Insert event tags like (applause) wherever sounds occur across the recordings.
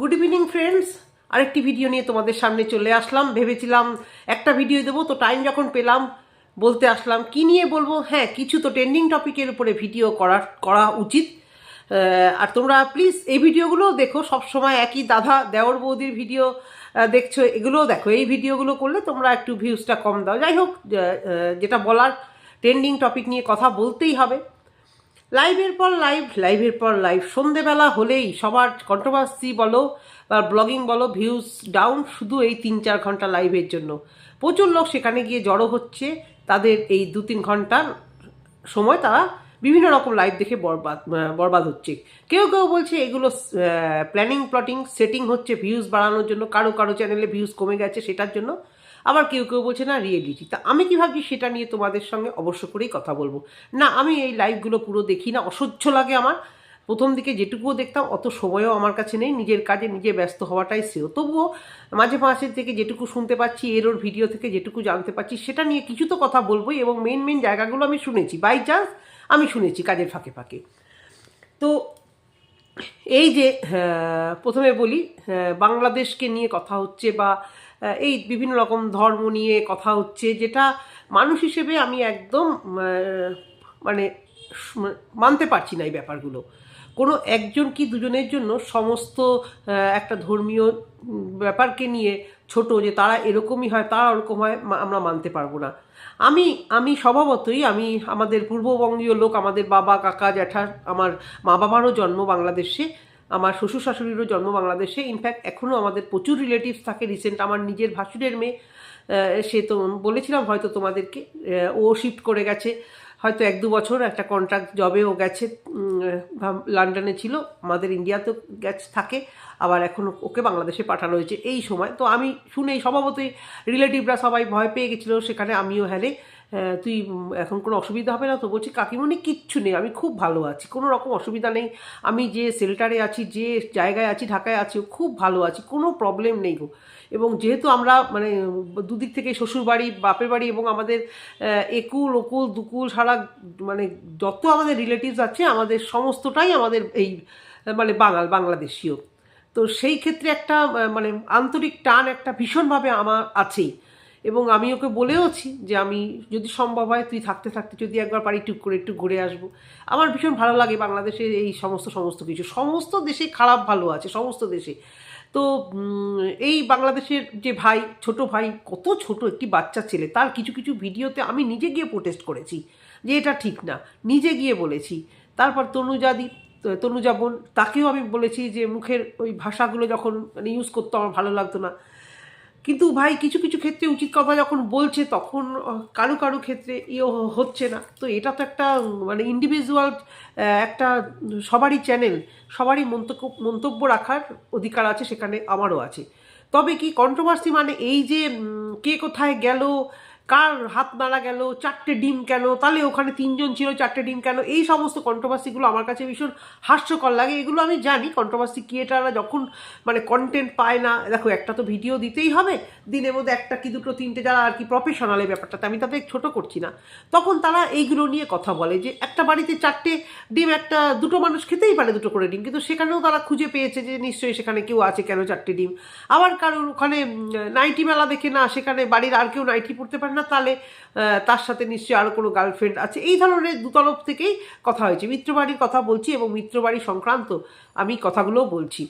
Good evening friends আরেকটি video নিয়ে তোমাদের সামনে চলে আসলাম। ভেবেছিলাম একটা ভিডিও দেবো, তো টাইম যখন পেলাম, বলতে আসলাম, কি নিয়ে বলব? হ্যাঁ কিছু তো ট্রেন্ডিং টপিকের উপরে ভিডিও করা করা উচিত। আর তোমরা প্লিজ এই ভিডিওগুলোও দেখো। সব সময় একই দাদা দেওর বৌদির ভিডিও দেখছ। এগুলোও দেখো। এই ভিডিওগুলো করলে তোমরা একটু ভিউজটা কম দাও। যাই হোক যেটা বলার ট্রেন্ডিং টপিক নিয়ে কথা বলতেই হবে। লাইভের পর লাইভ লাইভের পর লাইভ সন্ধেবেলা হলেই সবার কন্ট্রোভার্সি বলো বা ব্লগিং বলো ভিউজ ডাউন শুধু এই তিন চার ঘণ্টা লাইভের জন্য। প্রচুর লোক সেখানে গিয়ে জড়ো হচ্ছে, তাদের এই দু তিন ঘণ্টার সময় তারা বিভিন্ন রকম লাইভ দেখে বরবাদ বরবাদ হচ্ছে। কেউ কেউ বলছে এগুলো প্ল্যানিং প্লটিং সেটিং হচ্ছে ভিউজ বাড়ানোর জন্য, কারও কারও চ্যানেলে ভিউজ কমে গেছে সেটার জন্য। আবার কেউ কেউ বলছে, না রিয়েলিটি তা আমি কি ভাবছি, সেটা নিয়ে তোমাদের সঙ্গে অবশ্য করেই কথা বলব। না, আমি এই লাইভগুলো পুরো দেখি না, অসহ্য লাগে আমার। প্রথম দিকে যেটুকুও দেখতাম, অত সময়ও আমার কাছে নেই, নিজের কাজে নিজে ব্যস্ত হওয়াটাই শ্রেয়। তবুও মাঝে মাঝে থেকে যেটুকু শুনতে পাচ্ছি, এর ওর ভিডিও থেকে যেটুকু জানতে পারছি সেটা নিয়ে কিছু তো কথা বলবোই এবং মেন মেন জায়গাগুলো আমি শুনেছি। বাই চান্স আমি শুনেছি কাজের ফাঁকে ফাঁকে। তো এই যে প্রথমে বলি বাংলাদেশকে নিয়ে কথা হচ্ছে বা এই বিভিন্ন রকম ধর্ম নিয়ে কথা হচ্ছে, যেটা মানুষ হিসেবে আমি একদম মানে মানতে পারছি না এই ব্যাপারগুলো। কোনো একজন কি দুজনের জন্য সমস্ত একটা ধর্মীয় ব্যাপারকে নিয়ে ছোট, যে তারা এরকমই হয়, তারা ওরকম হয় আমরা মানতে পারব না। আমি আমি স্বভাবতই, আমি আমাদের পূর্ববঙ্গীয় লোক, আমাদের বাবা, কাকা, জ্যাঠা, আমার মা বাবারও জন্ম বাংলাদেশে আমার শ্বশুর শাশুড়িরও জন্ম বাংলাদেশে। ইনফ্যাক্ট এখনও আমাদের প্রচুর রিলেটিভস থাকে রিসেন্ট আমার নিজের ভাসুরের মেয়ে সে তো বলেছিলাম হয়তো তোমাদেরকে ও শিফট করে গেছে। হয়তো এক দু বছর একটা কন্ট্রাক্ট জবে ও গেছে লন্ডনে ছিল, আমাদের ইন্ডিয়াতেও গেছে, থাকে। আবার এখন ওকে বাংলাদেশে পাঠানো হয়েছে এই সময়। তো আমি শুনেই স্বভাবতই রিলেটিভরা সবাই ভয় পেয়ে গেছিল, সেখানে আমিও হ্যালে তুই এখন কোনো অসুবিধা হবে না? তো বলছি, কাকিমণি কিচ্ছু নেই, আমি খুব ভালো আছি, কোনো রকম অসুবিধা নেই। আমি যে সেল্টারে আছি, যে জায়গায় আছি, ঢাকায় আছি খুব ভালো আছি, কোনো প্রবলেম নেই গো। এবং যেহেতু আমরা মানে দুদিক থেকে শ্বশুর বাড়ি বাপের বাড়ি এবং আমাদের একুল, ওকুল, দুকুল সারা মানে যত আমাদের রিলেটিভস আছে, আমাদের সমস্তটাই আমাদের এই মানে বাঙাল, বাংলাদেশীয়। তো সেই ক্ষেত্রে একটা মানে আন্তরিক টান একটা ভীষণভাবে আমার আছেই। এবং আমি ওকে বলেওছি যে আমি, যদি সম্ভব হয় তুই থাকতে থাকতে যদি একবার পারি টুক করে, একটু ঘুরে আসব। আমার ভীষণ ভালো লাগে বাংলাদেশের এই সমস্ত সমস্ত কিছু। সমস্ত দেশে খারাপ ভালো আছে, সমস্ত দেশে। তো এই বাংলাদেশের যে ভাই, ছোট ভাই, কত ছোট একটি বাচ্চা ছেলে, তার কিছু কিছু ভিডিওতে আমি নিজে গিয়ে প্রোটেস্ট করেছি যে এটা ঠিক না। নিজে গিয়ে বলেছি। তারপর তনুজাদি তনুজা বোন, তাকেও আমি বলেছি যে মুখের ওই ভাষাগুলো যখন মানে ইউজ করতো, আমার ভালো লাগতো না। কিন্তু ভাই কিছু কিছু ক্ষেত্রে উচিত কথা যখন বলছে তখন কারও কারও ক্ষেত্রে ইয়ে হচ্ছে না। তো এটা তো একটা মানে ইন্ডিভিজুয়াল একটা সবারই চ্যানেল সবারই মন্তব্য মন্তব্য রাখার অধিকার আছে, সেখানে আমারও আছে। তবে কি কন্ট্রোভার্সি মানে এই যে কে কোথায় গেল কার হাত মারা গেল, চারটে ডিম কেন, তাহলে ওখানে তিনজন ছিল, চারটে ডিম কেন, এই সমস্ত কন্ট্রোভার্সিগুলো আমার কাছে ভীষণ হাস্যকর লাগে, এগুলো আমি জানি কন্ট্রোভার্সি ক্রিয়েটাররা যখন মানে কন্টেন্ট পায় না, দেখো একটা তো ভিডিও দিতেই হবে, দিনের মধ্যে একটা কি দুটো, তিনটে, যারা আর কি প্রফেশনাল এই ব্যাপারটাতে, আমি তাদের ছোট করছি না। তখন তারা এইগুলো নিয়ে কথা বলে যে, একটা বাড়িতে চারটে ডিম, একটা দুটো মানুষ খেতেই পারে দুটো করে ডিম, কিন্তু সেখানেও তারা খুঁজে পেয়েছে যে, নিশ্চয়ই সেখানে কেউ আছে কেন চারটে ডিম। আবার কারোর ওখানে নাইটি মেলা দেখে না, সেখানে বাড়ির আর কেউ নাইটি পড়তে পারে না তাহলে তার সাথে নিশ্চয়ই আরও কোনো গার্লফ্রেন্ড আছে। এই ধরনের দুতরফ থেকেই কথা হয়েছে। মিত্রবাড়ির কথা বলছি এবং মিত্রবাড়ি সংক্রান্ত আমি কথাগুলোও বলছি।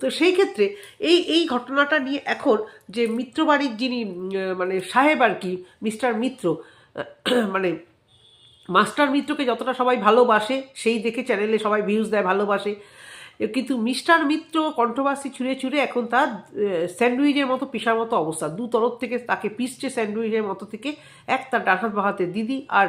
তো সেই ক্ষেত্রে এই এই ঘটনাটা নিয়ে এখন যে মিত্রবাড়ির যিনি মানে সাহেব আর কি, মিস্টার মিত্র (clears throat) মানে মাস্টার মিত্রকে যতটা সবাই ভালোবাসে, সেই দেখে চ্যানেলে সবাই ভিউজ দেয়, ভালোবাসে। কিন্তু মিস্টার মিত্র কন্ট্রোভার্সি ছুঁড়ে ছুঁড়ে এখন তার স্যান্ডউইচের মতো পিসার মতো অবস্থা। দু তরফ থেকে তাকে পিসছে স্যান্ডউইচের মতো থেকে। এক তার ডান হাত বাহাতে দিদি আর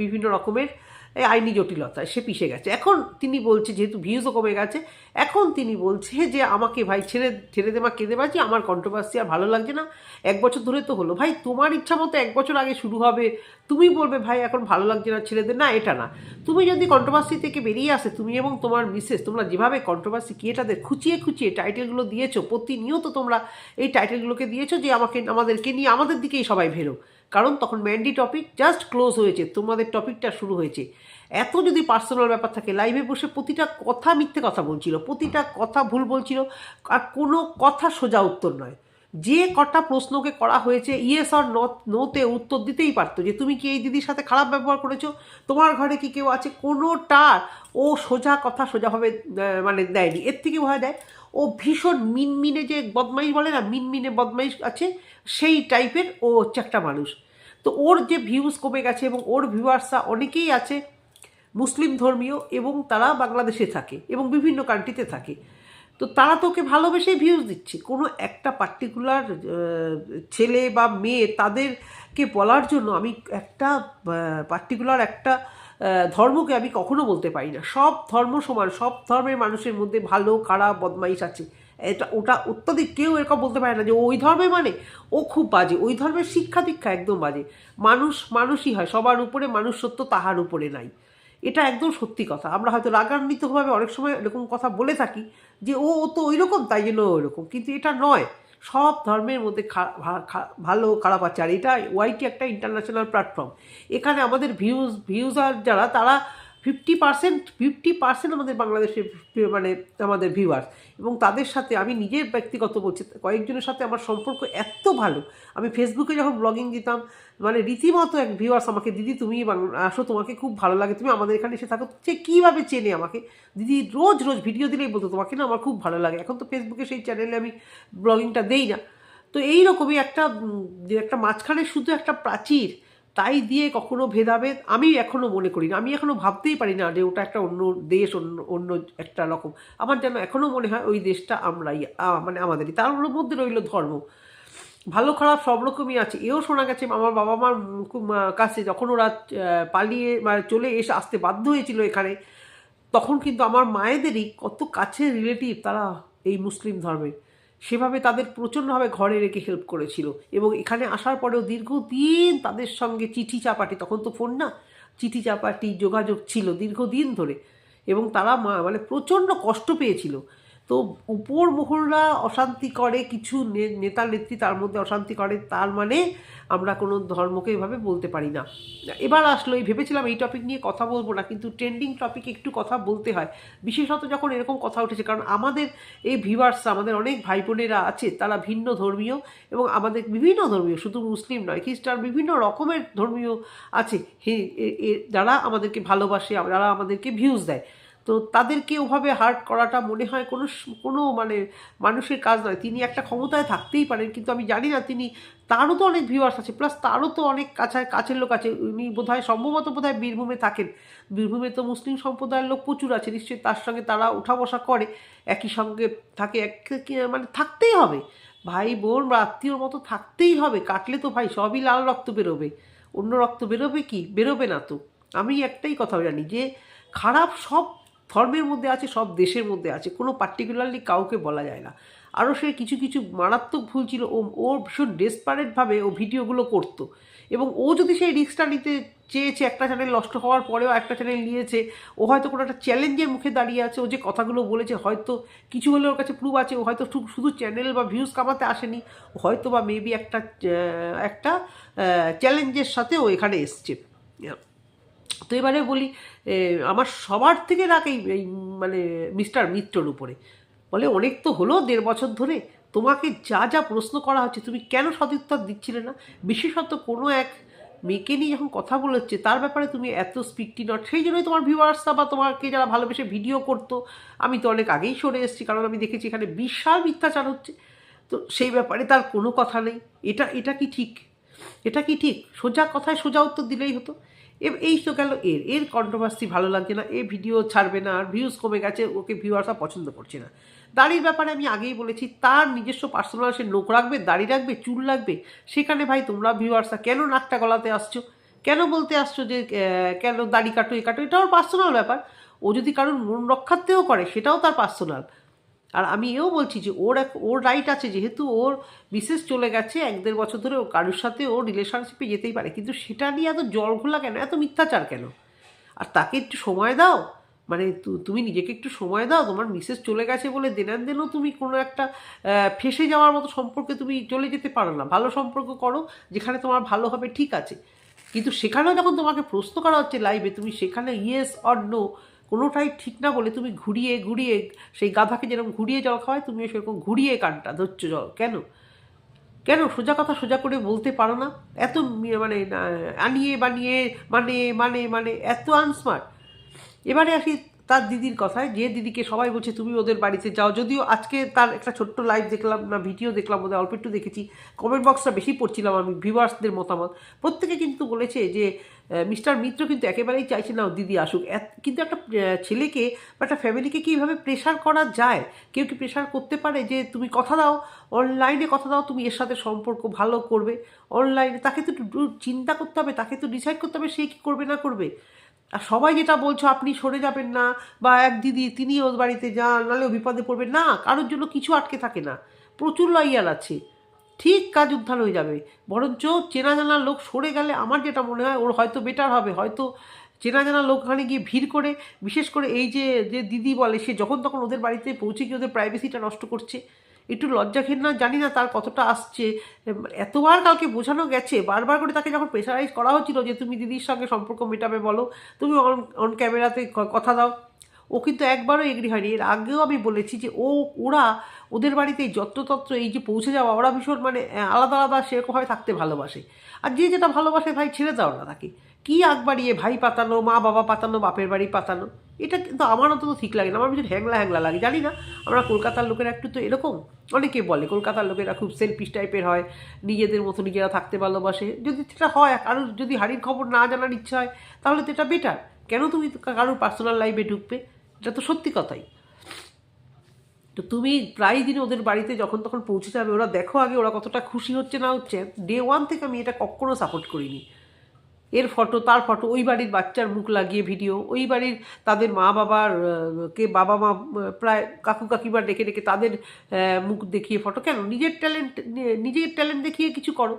বিভিন্ন রকমের আইনি জটিলতায় সে পিষে গেছে। এখন তিনি বলছে, যেহেতু ভিউজও কমে গেছে, এখন তিনি বলছে যে, আমাকে ভাই ছেড়ে ছেড়ে দেবা কেঁদে বাজি, আমার কন্ট্রোভার্সি আর ভালো লাগছে না। এক বছর ধরে তো হলো। ভাই, তোমার ইচ্ছা মতো এক বছর আগে শুরু হবে। তুমি বলবে, ভাই, এখন ভালো লাগছে না, ছেড়ে দে। না, এটা না। তুমি যদি কন্ট্রোভার্সি থেকে বেরিয়ে আসে, তুমি এবং তোমার মিসেস তোমরা যেভাবে কন্ট্রোভার্সি ক্রিয়েটারদের খুঁচিয়ে খুঁচিয়ে টাইটেলগুলো দিয়েছ, প্রতিনিয়ত তোমরা এই টাইটেলগুলোকে দিয়েছ যে, আমাকে, আমাদেরকে নিয়ে, আমাদের দিকেই সবাই ভেরো। কারণ তখন ম্যান্ডি টপিক জাস্ট ক্লোজ হয়েছে, তোমাদের টপিকটা শুরু হয়েছে। এত যদি পার্সোনাল ব্যাপার থাকে লাইভে বসে প্রতিটা কথা মিথ্যে কথা বলছিল, প্রতিটা কথা ভুল বলছিল, আর কোনো কথা সোজা উত্তর নয়। যে কটা প্রশ্নকে করা হয়েছে ইয়েস আর নোতে উত্তর দিতেই পারতো যে, তুমি কি এই দিদির সাথে খারাপ ব্যবহার করেছ? তোমার ঘরে কি কেউ আছে? কোনোটার ও সোজা কথা সোজাভাবে মানে দেয়নি। এর থেকে ভয় দেয় ও ভীষণ মিনমিনে যে বদমাইশ বলে না, মিনমিনে বদমাইশ আছে, সেই টাইপের ও হচ্ছে একটা মানুষ। তো ওর যে ভিউজ কমে গেছে এবং ওর ভিউয়ার্সরা অনেকেই আছে মুসলিম ধর্মীয় এবং তারা বাংলাদেশে থাকে এবং বিভিন্ন কান্ট্রিতে থাকে। তো তারা তোকে ভালোবেসেই ভিউজ দিচ্ছে। কোনো একটা পার্টিকুলার ছেলে বা মেয়ে তাদেরকে বলার জন্য আমি একটা পার্টিকুলার একটা ধর্মকে আমি কখনো বলতে পারি না। সব ধর্ম সমান, সব ধর্মের মানুষের মধ্যে ভালো, খারাপ, বদমাইশ আছে। এটা, ওটা অত্যাধিক কেউ এরকম বলতে পারে না যে, ওই ধর্মে মানে? ও খুব বাজে। ওই ধর্মের শিক্ষা দীক্ষা একদম বাজে। মানুষ, মানুষই হয়। সবার উপরে মানুষ সত্য তাহার উপরে নাই। এটা একদম সত্যি কথা। আমরা হয়তো রাগান্বিতভাবে অনেক সময় এরকম কথা বলে থাকি যে, ও তো ওই রকম তাই জন্য ওই রকম কিন্তু এটা নয়। সব ধর্মের মধ্যে ভালো খারাপ আছে আর এটা ওয়াইটি একটা ইন্টারন্যাশনাল প্ল্যাটফর্ম এখানে আমাদের ভিউজ ভিউজার যারা, তারা ফিফটি পার্সেন্ট ফিফটি পার্সেন্ট আমাদের বাংলাদেশের মানে আমাদের ভিউয়ার্স এবং তাদের সাথে আমি নিজের ব্যক্তিগত বলছি, কয়েকজনের সাথে আমার সম্পর্ক এত ভালো। আমি ফেসবুকে যখন ব্লগিং দিতাম মানে রীতিমতো এক ভিউয়ার্স আমাকে, দিদি, তুমি আসো, তোমাকে খুব ভালো লাগে, তুমি আমাদের এখানে এসে থাকো। সে কীভাবে চেনে আমাকে? দিদি, রোজ রোজ ভিডিও দিলেই বলতো তোমাকে না আমার খুব ভালো লাগে। এখন তো ফেসবুকে সেই চ্যানেলে আমি ব্লগিংটা দেই না। তো এই রকমই একটা একটা মাঝখানে শুধু একটা প্রাচীর তাই দিয়ে কখনো ভেদাভেদ আমি এখনও মনে করি না আমি এখনও ভাবতেই পারি না যে ওটা একটা অন্য দেশ, অন্য অন্য একটা রকম। আমার যেন এখনও মনে হয় ওই দেশটা আমরাই মানে আমাদেরই। তার মধ্যে রইল ধর্ম। ভালো, খারাপ সব রকমই আছে। এও শোনা গেছে আমার বাবা মার কাছে যখন ওরা পালিয়ে মানে চলে এসে আসতে বাধ্য হয়েছিল এখানে, তখন কিন্তু আমার মায়েদেরই কত কাছের রিলেটিভ তারা এই মুসলিম ধর্মের। সেভাবে তাদের প্রচণ্ডভাবে ঘরে রেখে হেল্প করেছিল এবং এখানে আসার পরেও দীর্ঘদিন তাদের সঙ্গে চিঠি চাপাটি, তখন তো ফোন না, চিঠি চাপাটি যোগাযোগ ছিল দীর্ঘদিন ধরে এবং তারা মানে প্রচণ্ড কষ্ট পেয়েছিল। তো উপর মহলরা অশান্তি করে, কিছু নেতা নেত্রী তার মধ্যে অশান্তি করে, তার মানে আমরা কোনো ধর্মকে এভাবে বলতে পারি না। এবার আসলো, এই ভেবেছিলাম এই টপিক নিয়ে কথা বলব না, কিন্তু ট্রেন্ডিং টপিক একটু কথা বলতে হয়। বিশেষত যখন এরকম কথা উঠেছে, কারণ আমাদের এই ভিভার্স আমাদের অনেক ভাই বোনেরা আছে, তারা ভিন্ন ধর্মীয় এবং আমাদের বিভিন্ন ধর্মীয়, শুধু মুসলিম নয়, খ্রিস্টান, বিভিন্ন রকমের ধর্মীয় আছে। যারা আমাদেরকে ভালোবাসে, যারা আমাদেরকে ভিউজ দেয়। তো তাদেরকে ওভাবে হার্ট করাটা মনে হয় কোনো কোনো মানে মানুষের কাজ নয়। তিনি একটা ক্ষমতায় থাকতেই পারেন, কিন্তু আমি জানি না তিনি, তারও তো অনেক ভিউয়ার্স আছে প্লাস তারও তো অনেক কাছে কাছের লোক আছে। উনি বোধহয় সম্ভবত বোধহয় বীরভূমে থাকেন। বীরভূমে তো মুসলিম সম্প্রদায়ের লোক প্রচুর আছে, নিশ্চয়ই তার সঙ্গে তারা উঠা বসা করে, একই সঙ্গে থাকে, এক মানে থাকতেই হবে। ভাই বোন বা আত্মীয়র মতো থাকতেই হবে। কাটলে তো ভাই সবই লাল রক্ত বেরোবে। অন্য রক্ত বেরোবে কি? বেরোবে না তো। আমি একটাই কথা জানি যে, খারাপ সব ধর্মের মধ্যে আছে, সব দেশের মধ্যে আছে। কোনো পার্টিকুলারলি কাউকে বলা যায় না। আরও সে কিছু কিছু মারাত্মক ভুল ছিল, ও ও ভীষণ ডেসপারেটভাবে ও ভিডিওগুলো করতো। এবং ও যদি সেই রিক্সটা নিতে চেয়েছে, একটা চ্যানেল নষ্ট হওয়ার পরেও একটা চ্যানেল নিয়েছে, ও হয়তো কোনো একটা চ্যালেঞ্জের মুখে দাঁড়িয়ে আছে, ও যে কথাগুলো বলেছে, হয়তো কিছু হলে ওর কাছে প্রুফ আছে, ও হয়তো শুধু চ্যানেল বা ভিউজ কামাতে আসেনি, হয়তো বা মেবি একটা একটা চ্যালেঞ্জের সাথে ও এখানে এসছে। তো এবারে বলি আমার সবার থেকে রাগ এই এই মানে মিস্টার মিত্রর উপরে। বলে, অনেক তো হলো দেড় বছর ধরে। তোমাকে যা যা প্রশ্ন করা হচ্ছে, তুমি কেন সদুত্তর দিচ্ছিলে না? বিশেষত কোনো এক মেয়েকে নিয়ে যখন কথা বলেছে, তার ব্যাপারে তুমি এত স্পিকটি নট সেই জন্যই তোমার ভিউয়ার্সরা বা তোমাকে যারা ভালোবেসে ভিডিও করতো, আমি তো অনেক আগেই সরে এসেছি, কারণ আমি দেখেছি এখানে বিশাল মিথ্যাচার হচ্ছে। তো সেই ব্যাপারে তার কোনো কথা নেই। এটা এটা কি ঠিক? এটা কি ঠিক? সোজা কথায় সোজা উত্তর দিলেই হতো। এই তো গেল এর এর কন্ট্রোভার্সি ভালো লাগছে না, এ ভিডিও ছাড়বে না, আর ভিউজ কমে গেছে, ওকে ভিউয়ার্সরা পছন্দ করছে না। দাড়ির ব্যাপারে আমি আগেই বলেছি, তার নিজস্ব পার্সোনাল সে নোখ রাখবে, দাড়ি রাখবে, চুল রাখবে, সেখানে ভাই তোমরা ভিউয়ার্সরা কেন নাকটা গলাতে আসছো? কেন বলতে আসছো যে কেন দাড়ি কাটো, এ কাটো? এটা ওর পার্সোনাল ব্যাপার। ও যদি কারোর মন রক্ষার্থেও করে, সেটাও তার পার্সোনাল আর আমি এও বলছি যে ওর এক, ওর রাইট আছে, যেহেতু ওর বিশেষ চলে গেছে, এক দেড় বছর ধরে ও কারোর সাথে ও রিলেশনশিপে যেতেই পারে। কিন্তু সেটা নিয়ে এত জল ঘোলা কেন? এত মিথ্যাচার কেন? আর তাকে একটু সময় দাও। মানে তুমি নিজেকে একটু সময় দাও। তোমার মিসেস চলে গেছে বলে দেনার দেনও তুমি কোনো একটা ফেসে যাওয়ার মতো সম্পর্কে তুমি চলে যেতে পারো না। ভালো সম্পর্ক করো, যেখানে তোমার ভালো হবে ঠিক আছে। কিন্তু সেখানেও যখন তোমাকে প্রশ্ন করা হচ্ছে লাইভে তুমি সেখানে ইয়েস অর নো কোনোটাই ঠিক না বলে তুমি ঘুরিয়ে ঘুরিয়ে, সেই গাধাকে যেরকম ঘুরিয়ে জল খাওয়ায়, তুমিও সেরকম ঘুরিয়ে কানটা, ধরছো জল, কেন? কেন? সোজা কথা সোজা করে বলতে পারো না? এত মানে আনিয়ে, বানিয়ে মানে মানে মানে এত আনস্মার্ট এবারে আসি তার দিদির কথায়, যে দিদিকে সবাই বলছে, তুমি ওদের বাড়িতে যাও। যদিও আজকে তার একটা ছোট্ট লাইভ দেখলাম, না ভিডিও দেখলাম ওদের অল্প একটু দেখেছি। কমেন্ট বক্সটা বেশি পড়ছিলাম আমি ভিউয়ার্সদের মতামত। প্রত্যেকে কিন্তু বলেছে যে মিস্টার মিত্র কিন্তু একেবারেই চাইছে না দিদি আসুক। কিন্তু একটা ছেলেকে বা একটা ফ্যামিলিকে কীভাবে প্রেশার করা যায়? কেউ কি প্রেশার করতে পারে যে তুমি কথা দাও অনলাইনে কথা দাও, তুমি এর সাথে সম্পর্ক ভালো করবে অনলাইনে তাকে তো চিন্তা করতে হবে, তাকে তো ডিসাইড করতে হবে সে কী করবে না করবে। আর সবাই যেটা বলছো, আপনি সরে যাবেন না, বা এক দিদি তিনি ওর বাড়িতে যান ও বিপদে পড়বেন না, কারোর জন্য কিছু আটকে থাকে না। প্রচুর লয়াল আছে। ঠিক কাজ উদ্ধার হয়ে যাবে। বরঞ্চ চেনা জানা লোক সরে গেলে আমার যেটা মনে হয়, ওর হয়তো বেটার হবে। হয়তো চেনা জানা লোক ওখানে গিয়ে ভিড় করে, বিশেষ করে এই যে যে দিদি বলে, সে যখন তখন ওদের বাড়িতে পৌঁছে গিয়ে ওদের প্রাইভেসিটা নষ্ট করছে। একটু লজ্জা ঘেন না জানি না তার কতটা আসছে। এতবার কালকে বোঝানো গেছে। বারবার করে তাকে যখন প্রেশারাইজ করা হচ্ছিল যে, তুমি দিদির সঙ্গে সম্পর্ক মেটাবে বলো। তুমি অন অন ক্যামেরাতে কথা দাও। ও কিন্তু একবারও এগ্রি হয়নি। এর আগেও আমি বলেছি যে ও, ওরা ওদের বাড়িতে এই যত্রতত্র এই যে পৌঁছে যাওয়া, ওরা ভীষণ মানে আলাদা আলাদা সেরকমভাবে থাকতে ভালোবাসে। আর যে যেটা ভালোবাসে ভাই, ছেড়ে দাও না তাকে। কী আগ বাড়িয়ে ভাই পাতানো, মা বাবা পাতানো, বাপের বাড়ি পাতানো, এটা কিন্তু আমার অন্তত ঠিক লাগে না। আমার ভীষণ হ্যাংলা হ্যাংলা লাগে, জানি না। আমরা কলকাতার লোকেরা একটু তো এরকম। অনেকে বলে কলকাতার লোকেরা খুব সেলফিশ টাইপের হয়, নিজেদের মতো নিজেরা থাকতে ভালোবাসে। যদি সেটা হয়, কারোর যদি হাড়ির খবর না জানার ইচ্ছা হয়, তাহলে তো এটা বেটার কেন তুমি কারোর পার্সোনাল লাইফে ঢুকবে? এটা তো সত্যি কথাই। তো তুমি প্রায় দিন ওদের বাড়িতে যখন তখন পৌঁছে যাবে, ওরা দেখো আগে ওরা কতটা খুশি হচ্ছে না হচ্ছে। ডে ওয়ান থেকে আমি এটা কখনো সাপোর্ট করিনি। এর ফটো তার ফটো ওই বাড়ির বাচ্চার মুখ লাগিয়ে ভিডিও ওই বাড়ির তাদের মা বাবার কে বাবা মা, প্রায় কাকু কাকিমা ডেকে ডেকে তাদের মুখ দেখিয়ে ফটো কেন? নিজের ট্যালেন্ট নিজের ট্যালেন্ট দেখিয়ে কিছু করো।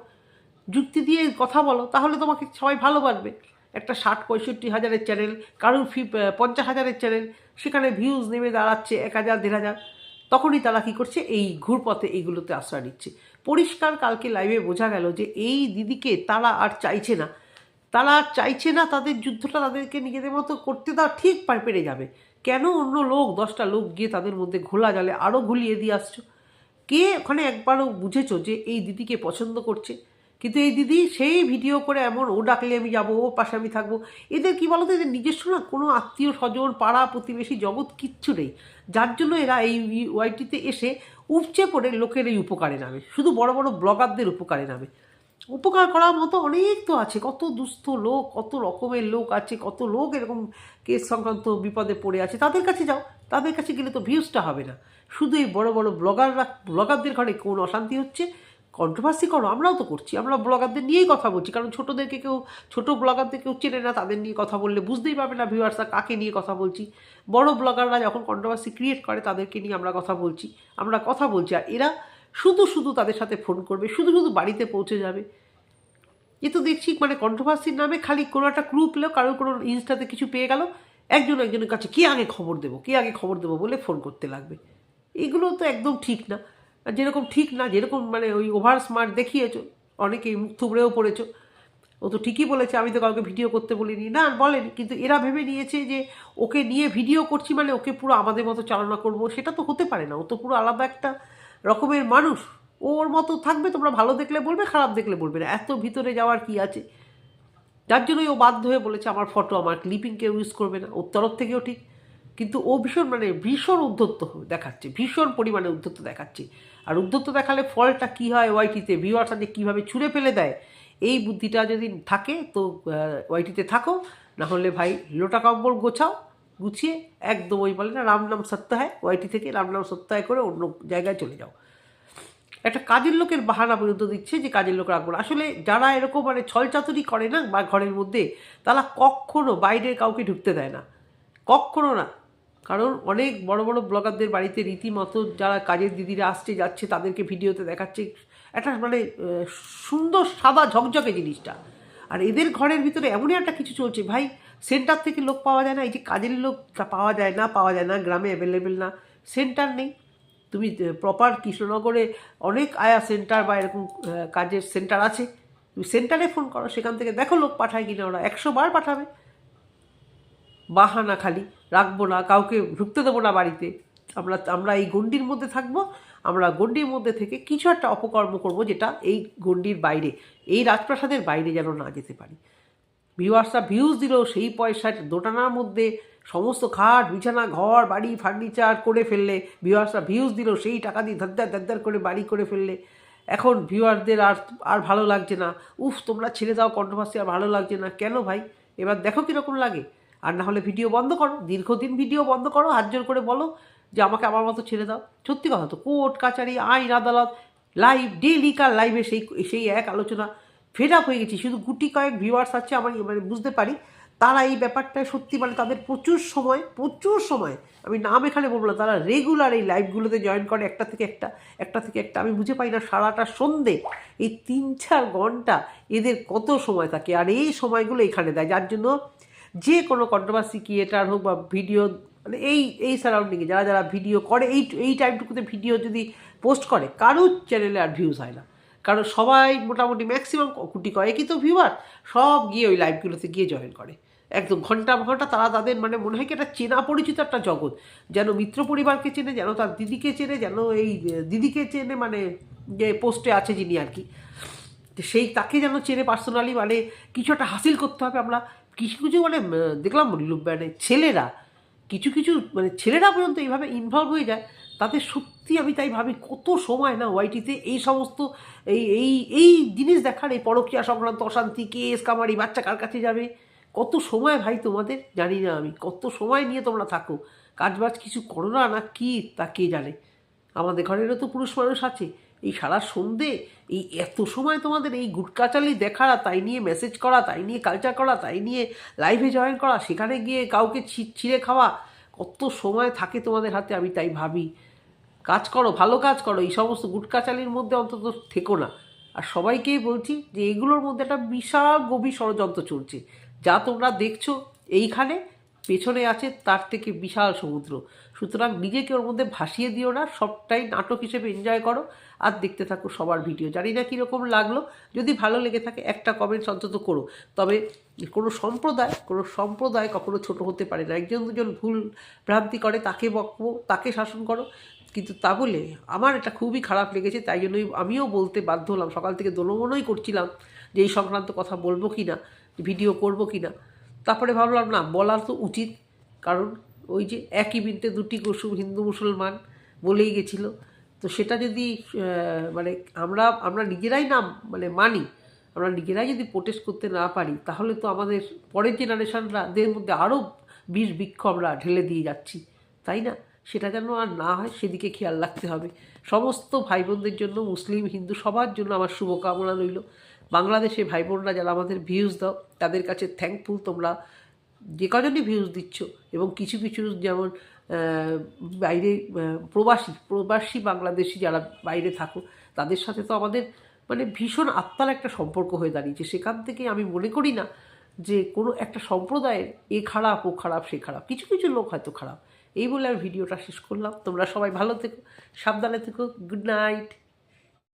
যুক্তি দিয়ে কথা বলো, তাহলে তোমাকে সবাই ভালোবাসবে। একটা ষাট পঁয়ষট্টি হাজারের চ্যানেল কারোর ফি পঞ্চাশ হাজারের চ্যানেল সেখানে ভিউজ নেমে দাঁড়াচ্ছে এক হাজার, দেড় হাজার। তখনই তারা কী করছে? এই ঘুরপথে এইগুলোতে আশ্রয় নিচ্ছে। পরিষ্কার কালকে লাইভে বোঝা গেল যে এই দিদিকে তারা আর চাইছে না। তারা চাইছে না তাদের যুদ্ধটা তাদেরকে নিজেদের মতো করতে দাও ঠিক পেরে যাবে। কেন অন্য লোক, দশটা লোক গিয়ে তাদের মধ্যে ঘোলা জলে আরও ঘুলিয়ে দিয়ে আসছো? কে ওখানে একবারও বুঝেছ যে এই দিদিকে পছন্দ করছে? কিন্তু এই দিদি সেই ভিডিও করে এমন, ও ডাকলে আমি যাব, ও পাশে আমি থাকব। এদের কি বলতো, এদের নিজস্ব না কোনো আত্মীয় স্বজন, পাড়া, প্রতিবেশী, জগৎ কিচ্ছু নেই। যার জন্য এরা এই ওয়াইটিতে এসে উপচে পড়ে লোকের এই উপকারে নামে। শুধু বড় বড় ব্লগারদের উপকারে নামে। উপকার করার মতো অনেক তো আছে। কত দুস্থ লোক, কত রকমের লোক আছে, কত লোক এরকম কেস সংক্রান্ত বিপদে পড়ে আছে। তাদের কাছে যাও, তাদের কাছে গেলে তো ভিউজটা হবে না। শুধু এই বড় বড় ব্লগাররা, ব্লগারদের ঘরে কোন অশান্তি হচ্ছে কন্ট্রোভার্সি করো, আমরাও তো করছি। আমরা ব্লগারদের নিয়েই কথা বলছি, কারণ ছোটোদেরকে কেউ, ছোটো ব্লগারদের কেউ চেনে না, তাদের নিয়ে কথা বললে বুঝতেই পারবে না ভিউয়ার্সরা কাকে নিয়ে কথা বলছি। বড় ব্লগাররা যখন কন্ট্রোভার্সি ক্রিয়েট করে, তাদেরকে নিয়ে আমরা কথা বলছি, আমরা কথা বলছি, আর এরা শুধু শুধু তাদের সাথে ফোন করবে, শুধু শুধু বাড়িতে পৌঁছে যাবে। এ তো দেখছি মানে কন্ট্রোভার্সির নামে খালি কোনো একটা ক্লু পেল কারোর কোনো ইনস্টাতে কিছু পেয়ে গেল, একজন একজনের কাছে, কে আগে খবর দেবো? কে আগে খবর দেবো? বলে ফোন করতে লাগবে। এগুলো তো একদম ঠিক না। আর যেরকম ঠিক না, যেরকম মানে ওই ওভার স্মার্ট দেখিয়েছো, অনেকেই মুখ থুবড়েও পড়েছো। ও তো ঠিকই বলেছে, আমি তো কাউকে ভিডিও করতে বলিনি। না বলেন, কিন্তু এরা ভেবে নিয়েছে যে ওকে নিয়ে ভিডিও করছি মানে ওকে পুরো আমাদের মতো চালনা করব। সেটা তো হতে পারে না, ও তো পুরো আলাদা একটা রকমের মানুষ। ওর মতো থাকবে, তোমরা ভালো দেখলে বলবে, খারাপ দেখলে বলবে না। এত ভিতরে যাওয়ার কি আছে? যার জন্যই ও বাধ্য হয়ে বলেছে, আমার ফটো আমার ক্লিপিং কেউ ইউজ করবে না। ওর তরফ থেকেও ঠিক। কিন্তু ও ভীষণ মানে ভীষণ উদ্ধত্ত দেখাচ্ছে, ভীষণ পরিমাণে উদ্ধত্ত দেখাচ্ছে। আর উদ্ধত্ত দেখালে ফলটা কী হয় ওয়াইটিতে ভিউয়ার্সরা যে কীভাবে ছুঁড়ে ফেলে দেয়, এই বুদ্ধিটা যদি থাকে তো ওয়াইটিতে থাকো, না হলে ভাই লোটা কম্বল গোছাও, গুছিয়ে একদম ওই বলে না, রাম নাম সত্য হয় ওয়াইটি থেকে রাম নাম সত্য হয় করে অন্য জায়গায় চলে যাও। একটা কাজের লোকের বাহানা পর্যন্ত দিচ্ছে যে কাজের লোক রাখব আসলে যারা এরকম মানে ছলচাতুরি করে না বা ঘরের মধ্যে, তারা কখনো বাইরের কাউকে ঢুকতে দেয় না। কখনো না। কারণ অনেক বড় বড় ব্লগারদের বাড়িতে রীতিমতো যারা কাজের দিদিরা আসছে, যাচ্ছে, তাদেরকে ভিডিওতে দেখাচ্ছে। একটা মানে সুন্দর সাদা ঝকঝকে জিনিসটা। আর এদের ঘরের ভিতরে এমনই একটা কিছু চলছে, ভাই সেন্টার থেকে লোক পাওয়া যায় না, এই যে কাজের লোক পাওয়া যায় না, পাওয়া যায় না, গ্রামে অ্যাভেলেবেল না সেন্টার নেই। তুমি প্রপার কৃষ্ণনগরে অনেক আয়া সেন্টার বা এরকম কাজের সেন্টার আছে। তুমি সেন্টারে ফোন করো, সেখান থেকে দেখো লোক পাঠায় কিনা ওরা। একশো বার পাঠাবে। বাহানা খালি, রাখব না, কাউকে ঢুকতে দেবো না বাড়িতে। আমরা আমরা এই গণ্ডির মধ্যে থাকব, আমরা গণ্ডির মধ্যে থেকে কিছু একটা অপকর্ম করব যেটা এই গণ্ডির বাইরে, এই রাজপ্রাসাদের বাইরে যেন না যেতে পারি। ভিউয়ার্সরা ভিউজ দিল সেই পয়সা দোটানার মধ্যে সমস্ত খাট, বিছানা, ঘর, বাড়ি, ফার্নিচার করে ফেললে, ভিউয়ার্সরা ভিউজ দিল সেই টাকা দিয়ে ধাদ্দার ধাদ্দার করে বাড়ি করে ফেললে, এখন ভিউয়ারদের আর আর ভালো লাগছে না। উফ, তোমরা ছেড়ে দাও কন্ট্রোভার্সি আর ভালো লাগছে না। কেন ভাই? এবার দেখো কীরকম লাগে। আর না হলে ভিডিও বন্ধ করো, দীর্ঘদিন ভিডিও বন্ধ করো, হাত জোর করে বলো যে আমাকে আমার মতো ছেড়ে দাও। সত্যি কথা তো, কোর্ট, কাচারি, আইন, আদালত, লাইভ ডেলি কার লাইভে সেই সেই এক আলোচনা ফেড আপ হয়ে গেছি। শুধু গুটি কয়েক ভিউয়ার্স আছে আমার মানে বুঝতে পারি, তারা এই ব্যাপারটা সত্যি মানে তাদের প্রচুর সময় প্রচুর সময়, আমি নাম এখানে বলব না, তারা রেগুলার এই লাইভগুলোতে জয়েন করে একটা থেকে একটা একটা থেকে একটা, আমি বুঝে পাই না সারাটা সন্ধে, এই তিন চার ঘণ্টা এদের কত সময় থাকে? আর এই সময়গুলো এখানে দেয়, যার জন্য যে কোনো কন্ট্রোভার্সি ক্রিয়েটার হোক বা ভিডিও মানে এই এই সারাউন্ডিংয়ে যারা যারা ভিডিও করে, এই এই টাইমটুকুতে ভিডিও যদি পোস্ট করে, কারোর চ্যানেলে আর ভিউজ হয় না। কারণ সবাই মোটামুটি ম্যাক্সিমাম কুটি কয়েকই তো ভিউয়ার সব গিয়ে ওই লাইভগুলোতে গিয়ে জয়েন করে। একদম ঘণ্টা ঘণ্টা তারা তাদের মানে মনে হয় কি একটা চেনা পরিচিত একটা জগৎ। যেন মিত্র পরিবারকে চেনে, যেন তার দিদিকে চেনে, যেন এই দিদিকে চেনে মানে যে পোস্টে আছে যিনি আর কি। সেই তাকে যেন চেনে পার্সোনালি মানে কিছু একটা হাসিল করতে হবে আমরা। কিছু কিছু মানে দেখলাম মানে ছেলেরা, কিছু কিছু মানে ছেলেরা পর্যন্ত এইভাবে ইনভলভ হয়ে যায়। তাদের সত্যি আমি তাই ভাবি, কত সময় না ওয়াইটিতে এই সমস্ত, এই এই এই জিনিস দেখার, এই পরকীয়া সংক্রান্ত অশান্তি, কেস, কামারি, বাচ্চা কার কাছে যাবে? কত সময় ভাই তোমাদের? জানি না আমি। কত সময় নিয়ে তোমরা থাকো? কাজবাজ কিছু করো না না কি তা কে জানে? আমাদের ঘরেরও তো পুরুষ মানুষ আছে। এই সারা সন্ধে, এই এত সময় তোমাদের এই গুটকাচালি দেখা, তাই নিয়ে মেসেজ করা, তাই নিয়ে কালচার করা, তাই নিয়ে লাইভে জয়েন করা, সেখানে গিয়ে কাউকে ছিঁড়ে খাওয়া, কত সময় থাকে তোমাদের হাতে আমি তাই ভাবি। কাজ করো, ভালো কাজ করো, এই সমস্ত গুটকাচালির মধ্যে অন্তত থেকো না। আর সবাইকেই বলছি যে এগুলোর মধ্যে একটা বিশাল গভীর ষড়যন্ত্র চলছে। যা তোমরা দেখছ, এইখানে পেছনে আছে তার থেকে বিশাল সমুদ্র। সুতরাং নিজেকে ওর মধ্যে ভাসিয়ে দিও না, সবটাই নাটক হিসেবে এনজয় করো। আর দেখতে থাকো সবার ভিডিও জানি না কীরকম লাগল। যদি ভালো লেগে থাকে, একটা কমেন্টস অন্তত করো। তবে কোনো সম্প্রদায় কোনো সম্প্রদায় কখনো ছোট হতে পারে না। একজন দুজন ভুল ভ্রান্তি করে, তাকে বকবো, তাকে শাসন করো। কিন্তু তা বলে আমার এটা খুবই খারাপ লেগেছে, তাই জন্যই আমিও বলতে বাধ্য হলাম। সকাল থেকে দোলমনোই করছিলাম যে এই সংক্রান্ত কথা বলব কি না ভিডিও করব কি না তারপরে ভাবলাম, না, বলা তো উচিত। কারণ ওই যে একই বিনতে দুটি কুসুম হিন্দু মুসলমান বলেই গেছিল। তো সেটা যদি মানে আমরা আমরা নিজেরাই না মানে মানি, আমরা নিজেরাই যদি প্রোটেস্ট করতে না পারি, তাহলে তো আমাদের পরের জেনারেশনরা দের মধ্যে আরও বিষ বৃক্ষ আমরা ঢেলে দিয়ে যাচ্ছি, তাই না? সেটা যেন আর না হয়, সেদিকে খেয়াল রাখতে হবে। সমস্ত ভাই বোনদের জন্য, মুসলিম, হিন্দু, সবার জন্য আমার শুভকামনা রইল। বাংলাদেশে ভাই বোনরা যারা আমাদের ভিউজ দাও, তাদের কাছে থ্যাঙ্কফুল তোমরা। যে কজনই ভিউজ দিচ্ছ, এবং কিছু কিছু যেমন বাইরে প্রবাসী প্রবাসী বাংলাদেশি যারা বাইরে থাকো, তাদের সাথে তো আমাদের মানে ভীষণ আত্মার একটা সম্পর্ক হয়ে দাঁড়িয়েছে। সেখান থেকে আমি মনে করি না যে কোনো একটা সম্প্রদায়ের এ খারাপ, ও খারাপ, সে খারাপ, কিছু কিছু লোক হয়তো খারাপ। এই বলে আমি ভিডিওটা শেষ করলাম। তোমরা সবাই ভালো থেকো, সাবধানে থেকো, গুড নাইট।